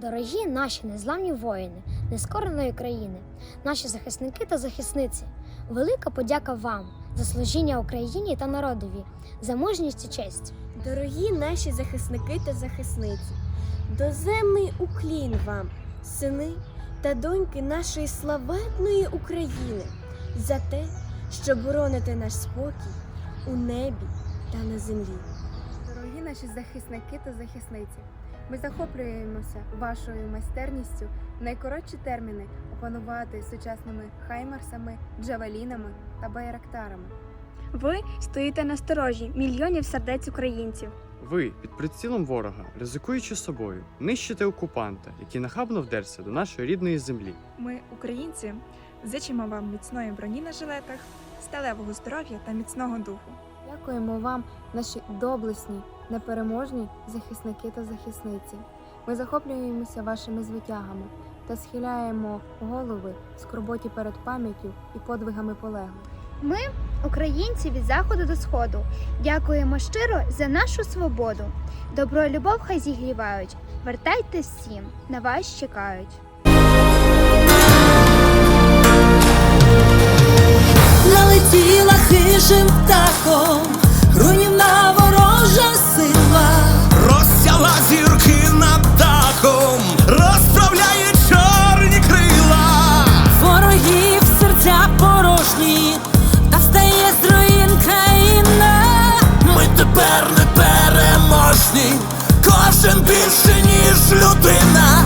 Дорогі наші незламні воїни, нескореної країни, наші захисники та захисниці, велика подяка вам за служіння Україні та народові, за мужність і честь. Дорогі наші захисники та захисниці, доземний уклін вам, сини та доньки нашої славетної України, за те, що бороните наш спокій у небі та на землі. Дорогі наші захисники та захисниці, ми захоплюємося вашою майстерністю в найкоротші терміни опанувати сучасними хаймарсами, джавелінами та байрактарами. Ви стоїте на сторожі мільйонів сердець українців. Ви під прицілом ворога, ризикуючи собою, нищите окупанта, який нахабно вдерся до нашої рідної землі. Ми, українці, зичимо вам міцної броні на жилетах, сталевого здоров'я та міцного духу. Дякуємо вам, наші доблесні, непереможні захисники та захисниці. Ми захоплюємося вашими звитягами та схиляємо голови в скорботі перед пам'яттю і подвигами полеглих. Ми, Українці від заходу до сходу. Дякуємо щиро за нашу свободу. Добро і любов хай зігрівають. Вертайтесь всім, на вас чекають. Хижим птахом, руйнівна ворожа сила. Розсяла зірки над дахом, розправляє чорні крила. Ворогів серця порожні, та встає з руїн країна. Ми тепер не переможні, кожен більше, ніж людина.